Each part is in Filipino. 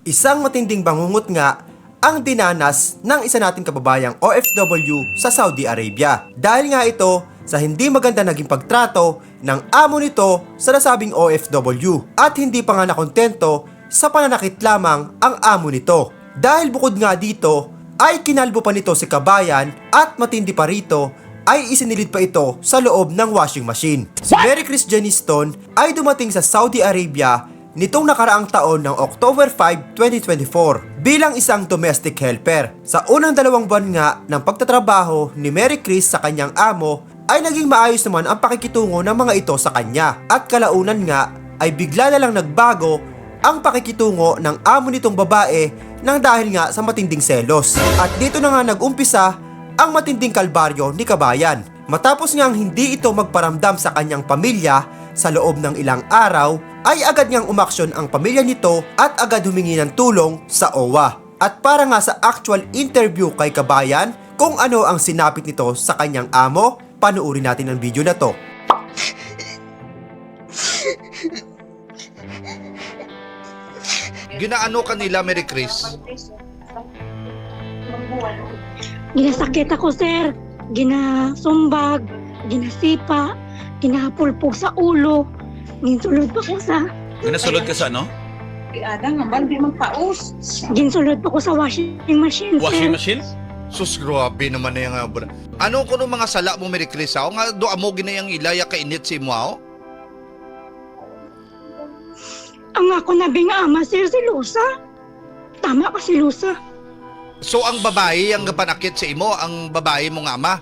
Isang matinding bangungot nga ang dinanas ng isa nating kababayang OFW sa Saudi Arabia. Dahil nga ito sa hindi maganda naging pagtrato ng amo nito sa nasabing OFW at hindi pa nga nakontento sa pananakit lamang ang amo nito. Dahil bukod nga dito ay kinalbo pa nito si kabayan at matindi pa rito ay isinilid pa ito sa loob ng washing machine. Si Mary Chris Janiston ay dumating sa Saudi Arabia nitong nakaraang taon ng October 5, 2024 bilang isang domestic helper. Sa unang dalawang buwan nga ng pagtatrabaho ni Mary Chris sa kanyang amo ay naging maayos naman ang pakikitungo ng mga ito sa kanya at kalaunan nga ay bigla na lang nagbago ang pakikitungo ng amo nitong babae nang dahil nga sa matinding selos. At dito na nga nag-umpisa ang matinding kalbaryo ni Kabayan. Matapos ngang hindi ito magparamdam sa kanyang pamilya sa loob ng ilang araw, ay agad ngang umaksyon ang pamilya nito at agad humingi ng tulong sa OWA. At para nga sa actual interview kay Kabayan, kung ano ang sinapit nito sa kanyang amo, panuuri natin ang video na to. Ginaano kanila, Mary Chris? Ginasakit ako, sir. Ginasumbag, ginasipa, ginapulpog sa ulo. Ginsulod pa ko sa Ginasulod ka sa ano? Ada nga man, di magpaus. ginsulod pa ko sa washing machine, Washing sir. machine? Sus, grabe naman na yung nga. bro. Ano ko nung mga sala mo, Mary Chris? Ako nga, do amo ginayang ilaya kainit si mo, ako? Ang ako nabing ama, sir, si Lusa. Tama ka si Lusa. So, ang babae, ang panakit sa imo, ang babae mong ama,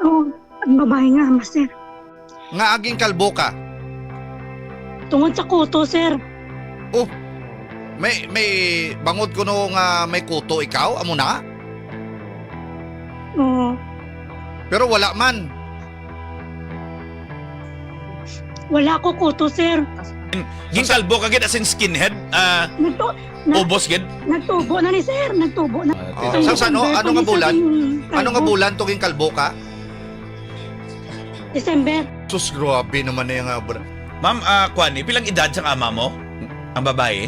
Oo, ang babae nga ama, sir. Nga aging kalbo ka. Tungod sa kuto, sir. Oh, may, may, bangod ko no nga may kuto ikaw, amo na? Oo, Pero wala man. wala ko kuto, sir. Ginkalbo ka gid as in skinhead? Ah, Nagto, na, ubos gid? nagtubo na ni sir. Nagtubo na. Oh, Sa sa ano, ano nga bulan? Ano nga kalbo. bulan to king kalbo ka? December. Sus, grabe naman na yung nga. bro. Ma'am, ah, Kwani, pilang edad sang ama mo? Ang babae?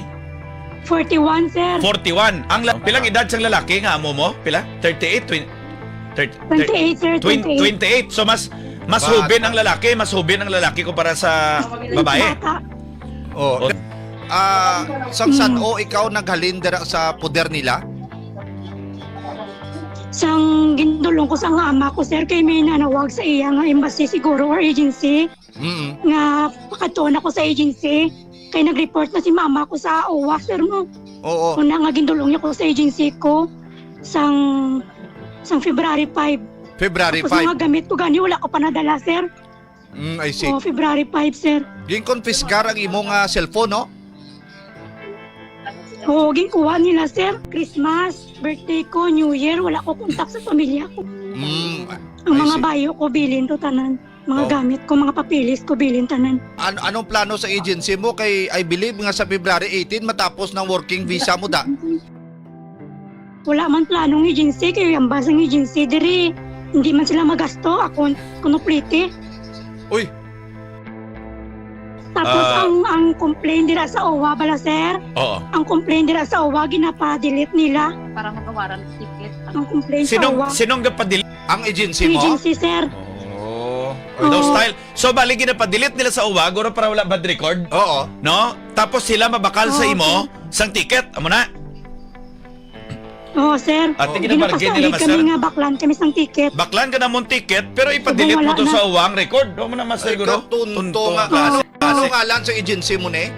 41, sir. 41. Ang la- pilang edad sang lalaki nga amo mo? Pila? 38, 20, 30, 28, sir. 28. 28. So mas mas Bata. hubin ang lalaki, mas hubin ang lalaki kumpara sa babae. Bata. Oh, Oh. ah, sang san o ikaw naghalin sa poder nila? Sang gindulong ko sa nga ama ko, sir, kay may nanawag sa iya nga embassy siguro or agency. Mm. Nga pakatuon ako sa agency. Kay nag-report na si mama ko sa OWA, sir mo. Oo. Una nga gindulong niya ko sa agency ko sang sang February 5. February Tapos 5. mga gamit ko gani wala ko pa nadala, sir. Mm, I see. O February 5, sir. Ging confiscar ang imong ah, cellphone, no? O ginkuha nila, sir. Christmas, birthday ko, New Year, wala ko kontak sa pamilya ko. Mm, Ang I mga see. bayo ko bilin to tanan. Mga Oh. gamit ko, mga papilis ko bilin tanan. An- anong plano sa agency mo kay I believe nga sa February 18 matapos ng working visa mo da? Wala man planong agency, kaya yung basang agency diri. Hindi man sila magasto, ako kunuplite. Uy, Tapos Ah. ang ang complaint dira sa OWA bala sir, Oo. ang complaint dira sa OWA ginapa-delete nila. Para magawaran ng ticket. Ang complaint sa Sinong OWA. sinong gapadili? ang agency mo? Agency sir. Oh. Oo. Those style. So bali ginapadelete nila sa uwag or para wala bad record? Oo. No? Tapos sila mabakal sa Oo. imo sang ticket. Amo na. Oo sir. At ginabargain nila Ginapasalig master. kami nga baklan kami sang ticket. Baklan ka na mong ticket pero ipadelete mo wala to na. sa uwang record. Huwag mo na Ay, siguro. katunto nga klase. Ano nga lang sa agency mo ne?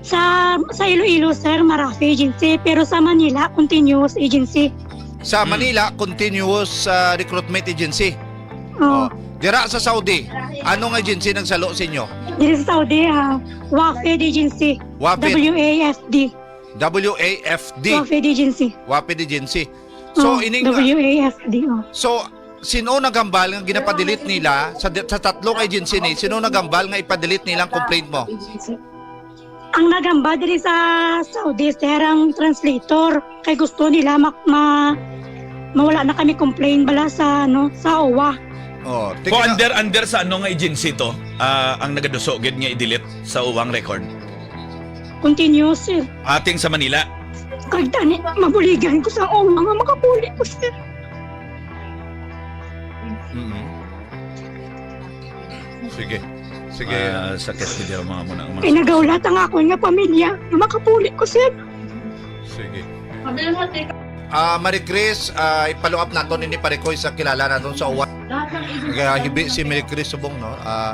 Sa sa Iloilo sir, Marafi agency, pero sa Manila continuous agency. Sa Hmm. Manila, continuous ah, recruitment agency. Oh, Oh. Dira sa Saudi, anong agency nagsalo sa inyo? diri sa Saudi, uh, WAFED agency. WAPID, WAFD. W-A-F-D, WAFED agency. WAPID agency. So, Oh, ining, WAFD. Oh. so, sino nagambal nga ginapadelete nila sa, sa tatlong agency ni, sino nagambal nga ipadelete nilang complaint mo? Ang nagamba diri sa Saudi, sir, ang translator. Kay gusto nila mak ma mawala na kami complain bala sa ano sa OWA. Oh, tingnan- under under sa ano nga agency to, ah, ang nagadusogid nga i-delete sa uwang record. continuous sir. Ating sa Manila. Kag tani, mabuligan ko sa o mga makapuli ko sir. Mm-mm. Sige. Sige. Ah, sakit ko diyan mga muna. Mga Kay nagawlat ang ako nga pamilya makapuli ko sir. Sige. Sabi mo, Ah, Marie Chris, ah, ipalo up nato ni Parekoy sa kilala naton sa uwan. Kaya hibi si Marie Chris subong no. Ah,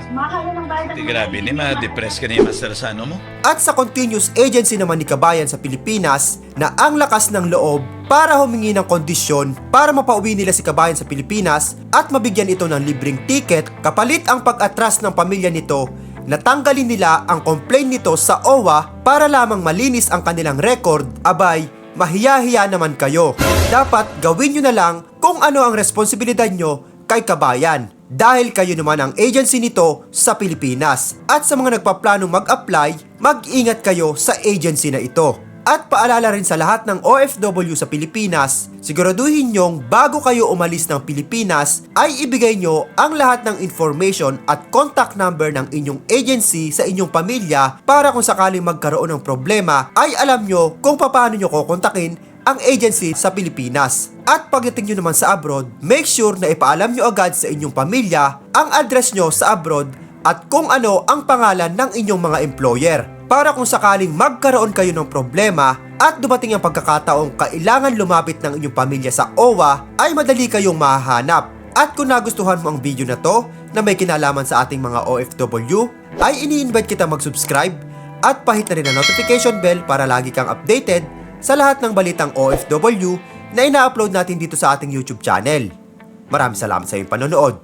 bayad. Di grabe ni ma-depress ka ni Master sa ano mo. At sa continuous agency naman ni Kabayan sa Pilipinas na ang lakas ng loob para humingi ng kondisyon para mapauwi nila si Kabayan sa Pilipinas at mabigyan ito ng libreng ticket kapalit ang pag-atras ng pamilya nito natanggalin nila ang complaint nito sa OWA para lamang malinis ang kanilang record, abay, mahiya-hiya naman kayo. Dapat gawin nyo na lang kung ano ang responsibilidad nyo kay Kabayan dahil kayo naman ang agency nito sa Pilipinas. At sa mga nagpaplanong mag-apply, mag-ingat kayo sa agency na ito. At paalala rin sa lahat ng OFW sa Pilipinas, siguraduhin nyong bago kayo umalis ng Pilipinas ay ibigay nyo ang lahat ng information at contact number ng inyong agency sa inyong pamilya para kung sakaling magkaroon ng problema ay alam nyo kung paano nyo kukontakin ang agency sa Pilipinas. At pagdating nyo naman sa abroad, make sure na ipaalam nyo agad sa inyong pamilya ang address nyo sa abroad at kung ano ang pangalan ng inyong mga employer. Para kung sakaling magkaroon kayo ng problema at dumating ang pagkakataong kailangan lumapit ng inyong pamilya sa OWA, ay madali kayong mahahanap. At kung nagustuhan mo ang video na to na may kinalaman sa ating mga OFW, ay ini-invite kita mag-subscribe at pahit na rin ang notification bell para lagi kang updated sa lahat ng balitang OFW na ina-upload natin dito sa ating YouTube channel. Maraming salamat sa iyong panonood.